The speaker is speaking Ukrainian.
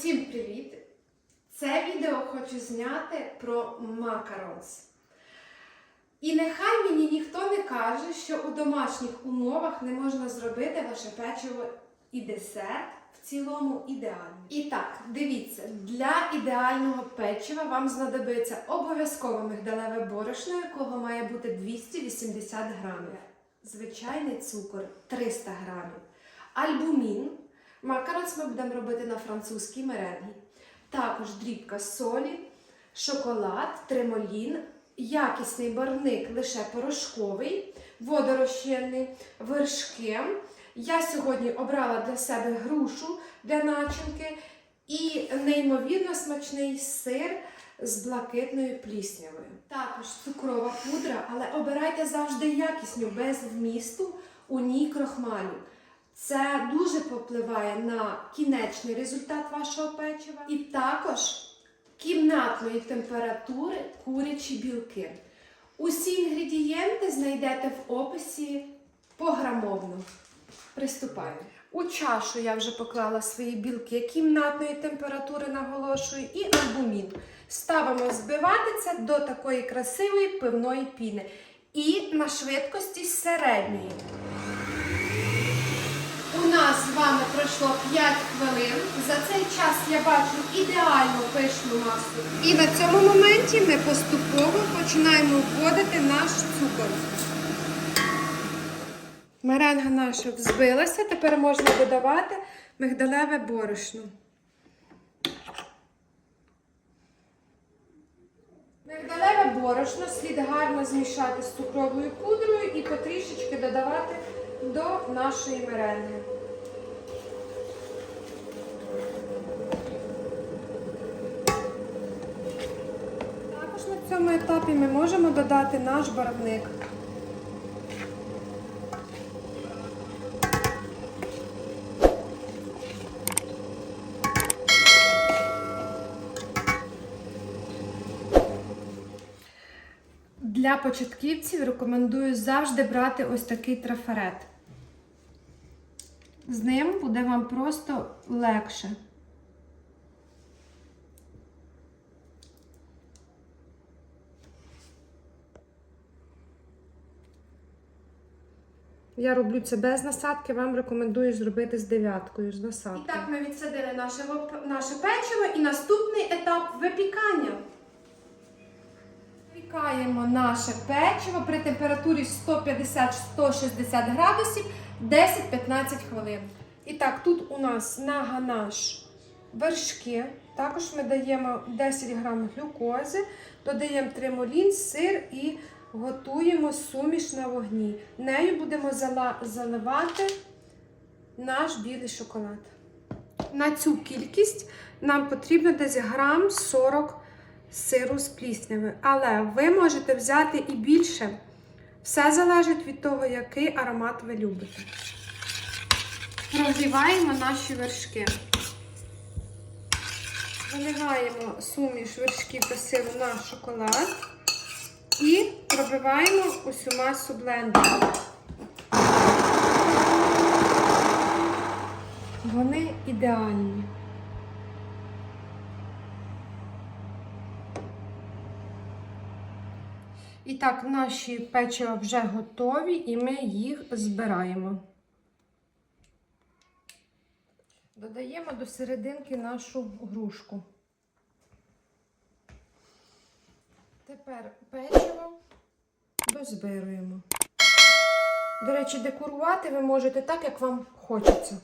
Усім привіт! Це відео хочу зняти про макаронс. І нехай мені ніхто не каже, що у домашніх умовах не можна зробити ваше печиво і десерт в цілому ідеально. І так, дивіться, для ідеального печива вам знадобиться обов'язково мигдалеве борошно, якого має бути 280 грамів. Звичайний цукор 300 грамів. Альбумін. Макаронс ми будемо робити на французькій меренгі. Також дрібка солі, шоколад, тремолін, якісний барвник лише порошковий, водорозчинний, вершки. Я сьогодні обрала для себе грушу для начинки і неймовірно смачний сир з блакитною пліснявою. Також цукрова пудра, але обирайте завжди якісню, без вмісту у ній крохмалю. Це дуже попливає на кінечний результат вашого печива. І також кімнатної температури курячі білки. Усі інгредієнти знайдете в описі пограмовно. Приступаємо. У чашу я вже поклала свої білки кімнатної температури, наголошую, і альбумін. Ставимо збивати це до такої красивої пивної піни. І на швидкості середньої. У нас з вами пройшло 5 хвилин. За цей час я бачу ідеальну пишну масу. І на цьому моменті ми поступово починаємо вводити наш цукор. Меренга наша взбилася, тепер можна додавати мигдалеве борошно. Мигдалеве борошно слід гарно змішати з цукровою пудрою і потрішечки додавати до нашої меренги. Також на цьому етапі ми можемо додати наш барвник. Для початківців рекомендую завжди брати ось такий трафарет. З ним буде вам просто легше. Я роблю це без насадки, вам рекомендую зробити з дев'яткою, з насадкою. І так ми відсадили наше, наше печиво і наступний етап випікання. Випікаємо наше печиво при температурі 150-160 градусів 10-15 хвилин. І так, тут у нас на ганаш вершки. Також ми даємо 10 грам глюкози, додаємо тремолін, сир і готуємо суміш на вогні. Нею будемо заливати наш білий шоколад. На цю кількість нам потрібно десь грам 40 сиру з пліснявою. Але ви можете взяти і більше. Все залежить від того, який аромат ви любите. Прогріваємо наші вершки. Виливаємо суміш вершків та сиру на шоколад і пробиваємо усю масу блендером. Вони ідеальні. І так, наші печива вже готові, і ми їх збираємо. Додаємо до серединки нашу грушку. Тепер печиво дозбируємо. До речі, декорувати ви можете так, як вам хочеться.